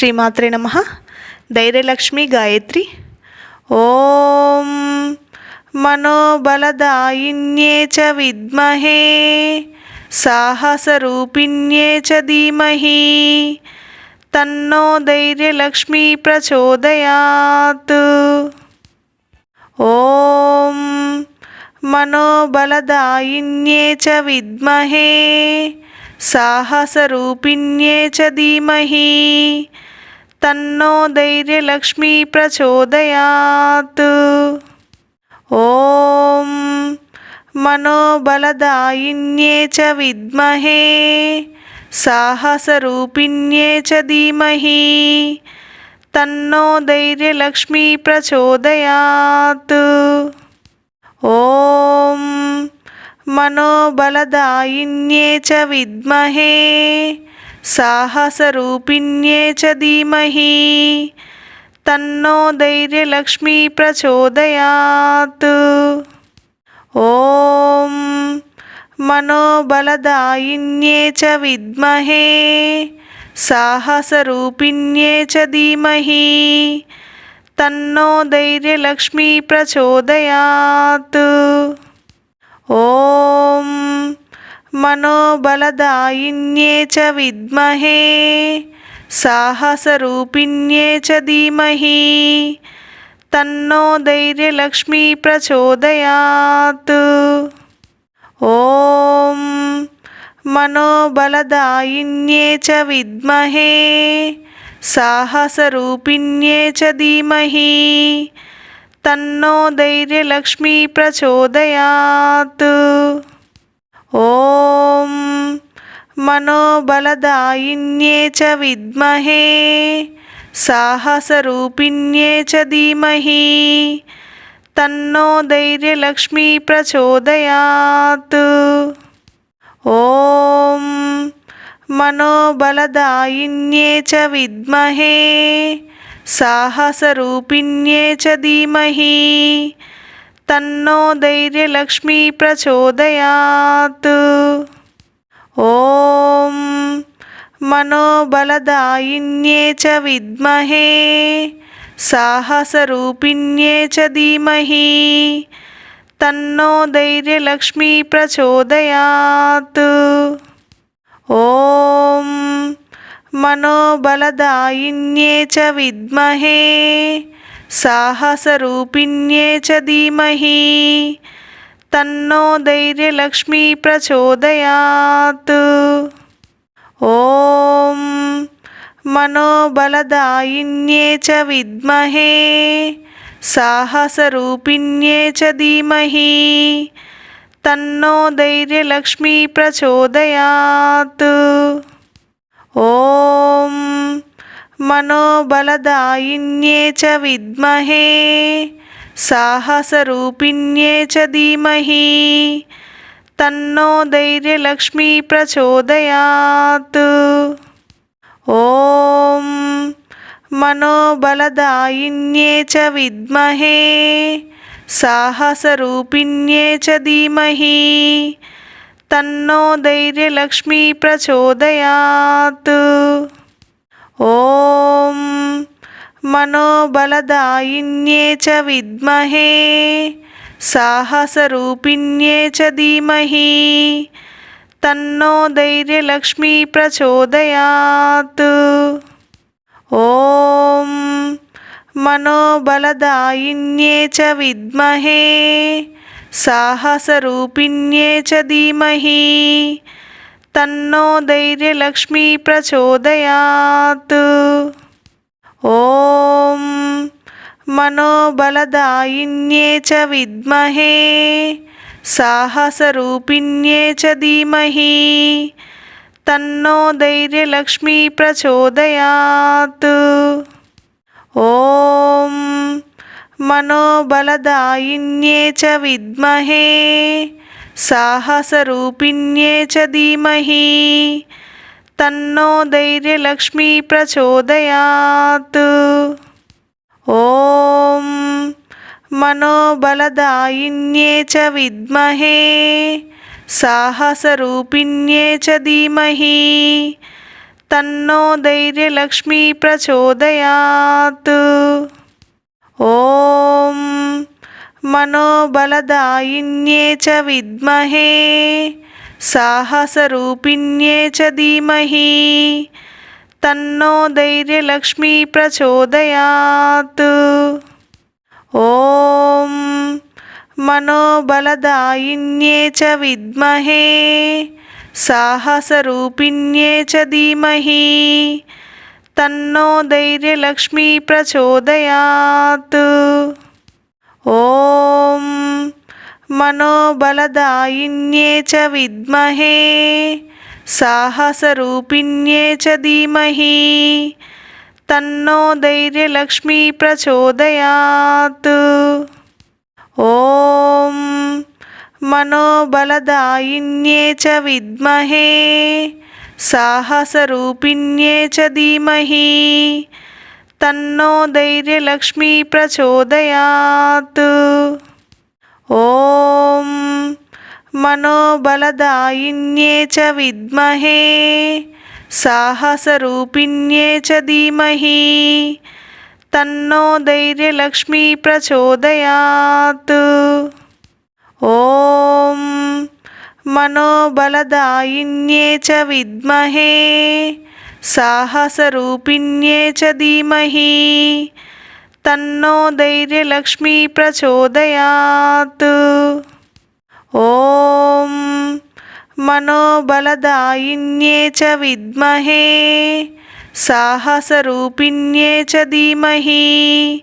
శ్రీమాత్రే నమ. ధైర్యలక్ష్మి గాయత్రి. ఓం మనోబలదాయిన్యే చ విద్మహే. సాహసరూపిణ్యే చ ధీమహి. తన్నో ధైర్యలక్ష్మి ప్రచోదయాత్. ఓం మనోబలదాయిన్యే చ విద్మహే. సాహసరూపిణ్యే చ ధీమహి. తన్నో ధైర్యలక్ష్మి ప్రచోదయాత్. ఓం మనోబలదాయిన్యే చ విద్మహే సాహసరూపిణ్యే చ ధీమహి తన్నో ధైర్యలక్ష్మి ప్రచోదయాత్. ఓం మనోబలదాయిన్యే చ విద్మహే సాహసరూపిణ్యే చ ధీమహి. తన్నో ధైర్యలక్ష్మీ ప్రచోదయాత్. ఓం మనోబలదాయిన్యే చ విద్మహే. సాహసరూపిణ్యే చ ధీమహి. తన్నో ధైర్యలక్ష్మీ ప్రచోదయాత్. ఓం మనోబలదాయిన్యే చ విద్మహే సాహసరూపిణ్యే చ ధీమహి. తన్నో ధైర్యలక్ష్మీ ప్రచోదయాత్. ఓం మనోబలదాయిన్యే చ విద్మహే సాహసరూపిణ్యే చ ధీమహి. తన్నో ధైర్యలక్ష్మీ ప్రచోదయాత్. ఓం మనోబలదాయిన్యే చ విద్మహే సాహసరూపిణ్యే చ ధీమహి తన్నో ధైర్యలక్ష్మీ ప్రచోదయాత్. ఓం మనోబలదాయిన్యే చ విద్మహే సాహసరూపిణ్యే చ ధీమహి తన్నో ధైర్యలక్ష్మి ప్రచోదయాత్. ఓం మనోబలదాయిన్యే చ విద్మహే సాహసరూపిణ్యే చ ధీమహి తన్నో ధైర్యలక్ష్మి ప్రచోదయాత్. ఓం మనోబలదాయిన్యే చ విద్మహే సాహసరూపిణ్యే చ ధీమహి. తన్నో ధైర్యలక్ష్మీ ప్రచోదయాత్. ఓం మనోబలదాయిన్యే చ విద్మహే. సాహసరూపిణ్యే చ ధీమహి. తన్నో ధైర్యలక్ష్మీ ప్రచోదయాత్. ఓం మనోబలదాయిన్యే చ విద్మహే సాహసరూపిణ్యే చ ధీమహి. తన్నో ధైర్యలక్ష్మీ ప్రచోదయాత్. ఓం మనోబలదాయిన్యే చ విద్మహే సాహసరూపిణ్యే చ ధీమహి. తన్నో ధైర్యలక్ష్మీ ప్రచోదయాత్. ఓం మనోబలదాయిన్యే చ విద్మహే సాహసరూపిణ్యే చ ధీమహి తన్నో ధైర్యలక్ష్మీ ప్రచోదయాత్. ఓం మనోబలదాయిన్యే చ విద్మహే సాహసరూపిణ్యే చ ధీమహి తన్నో ధైర్యలక్ష్మి ప్రచోదయాత్. ఓం మనోబలదాయిన్యే చ విద్మహే సాహసరూపిణ్యే చ ధీమహి తన్నో ధైర్యలక్ష్మి ప్రచోదయాత్. ఓం మనోబలదాయిన్యే చ విద్మహే సాహసరూపిణ్యే చ ధీమహి. తన్నో ధైర్యలక్ష్మీ ప్రచోదయాత్. ఓం మనోబలదాయిన్యే చ విద్మహే. సాహసరూపిణ్యే చ ధీమహి. తన్నో ధైర్యలక్ష్మీ ప్రచోదయాత్. ఓం మనోబలదాయిన్యే చ విద్మహే సాహసరూపిణ్యే చ ధీమహి. తన్నో ధైర్యలక్ష్మీ ప్రచోదయాత్. ఓం మనోబలదాయిన్యే చ విద్మహే సాహసరూపిణ్యే చ ధీమహి. తన్నో ధైర్యలక్ష్మీ ప్రచోదయాత్. ఓం మనోబలదాయిన్యే చ విద్మహే సాహసరూపిణ్యే చ ధీమహి తన్నో ధైర్యలక్ష్మీ ప్రచోదయాత్. ఓం మనోబలదాయిన్యే చ విద్మహే సాహసరూపిణ్యే చ ధీమహి తన్నో ధైర్యలక్ష్మీ ప్రచోదయాత్. ఓం మనోబలదాయిన్యే చ విద్మహే సాహసరూపిణ్యే చ ధీమహి తన్నో ధైర్యలక్ష్మీ ప్రచోదయాత్. ఓం మనోబలదాయిన్యే చ విద్మహే సాహసరూపిణ్యే చ ధీమహి. తన్నో ధైర్యలక్ష్మీ ప్రచోదయాత్. ఓం మనోబలదాయిన్యే చ విద్మహే. సాహసరూపిణ్యే చ ధీమహి.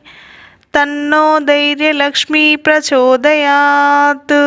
తన్నో ధైర్యలక్ష్మీ ప్రచోదయాత్.